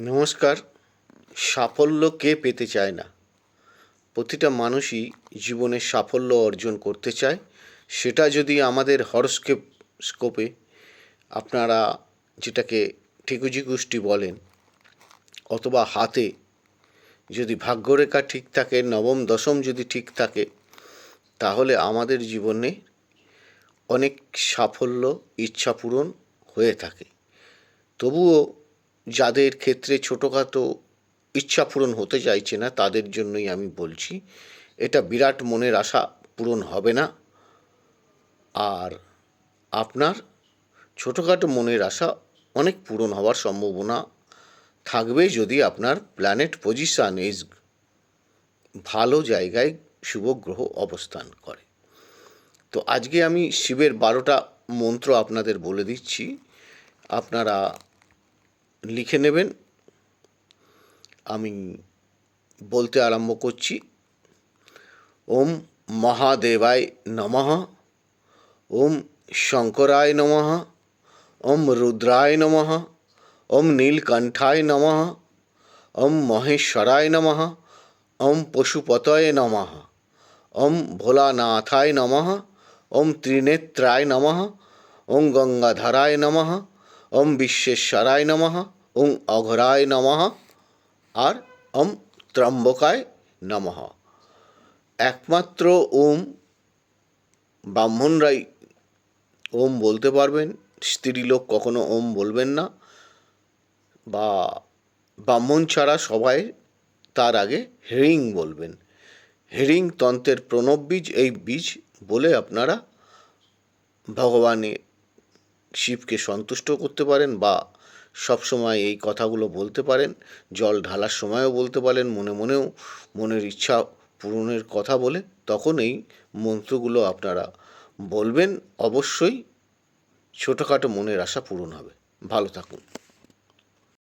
নমস্কার। সাফল্য কে পেতে চায় না? প্রতিটা মানুষই জীবনে সাফল্য অর্জন করতে চায়। সেটা যদি আমাদের হরস্কেপ স্কোপে আপনারা যেটাকে ঠিকুজি গোষ্ঠী বলেন, অথবা হাতে যদি ভাগ্যরেখা ঠিক থাকে, নবম, দশম যদি ঠিক থাকে, তাহলে আমাদের জীবনে অনেক সাফল্য, ইচ্ছা পূরণ হয়ে থাকে। তবুও যাদের ক্ষেত্রে ছোটোখাটো ইচ্ছা পূরণ হতে চাইছে না, তাদের জন্যই আমি বলছি, এটা বিরাট মনের আশা পূরণ হবে না। আর আপনার ছোটোখাটো মনের আশা অনেক পূরণ হওয়ার সম্ভাবনা থাকবে যদি আপনার প্ল্যানেট পজিশান ইজ ভালো জায়গায় শুভ গ্রহ অবস্থান করে। তো আজকে আমি শিবের বারোটা মন্ত্র আপনাদের বলে দিচ্ছি। আপনারা লিখে নেবেন। আমি বলতে আরম্ভ করছি। ওম মহাদেবায় নমঃ। ওম শঙ্করায় নমঃ। ওম রুদ্রায় নমঃ। ওম নীলকণ্ঠায় নমঃ। ওম মহেশ্বরায় নমঃ। ওম পশুপতয়ে নমঃ। ওম ভোলানাথায় নমঃ। ওম ত্রিনেত্রায় নমঃ। ওম গঙ্গাধরায় নমঃ। ওম বিশ্বেশ্বরায় নমঃ। ওম অঘরায় নমঃ আর ওম ত্রম্বকায় নমঃ। একমাত্র ওম ব্রাহ্মণরাই ওম বলতে পারবেন, স্ত্রীলোক কখনো ওম বলবেন না। বা ব্রাহ্মণ ছাড়া সবাই তার আগে হেরিং বলবেন। হেরিং তন্ত্রের প্রণব বীজ, এই বীজ বলে আপনারা ভগবানের শিবকে সন্তুষ্ট করতে পারেন বা সব সময় এই কথাগুলো বলতে পারেন, জল ঢালার সময়ও বলতে পারেন, মনে মনেও মনের ইচ্ছা পূরণের কথা বলে, তখন এই মন্ত্রগুলো আপনারা বলবেন। অবশ্যই ছোটোখাটো মনের আশা পূরণ হবে। ভালো থাকুন।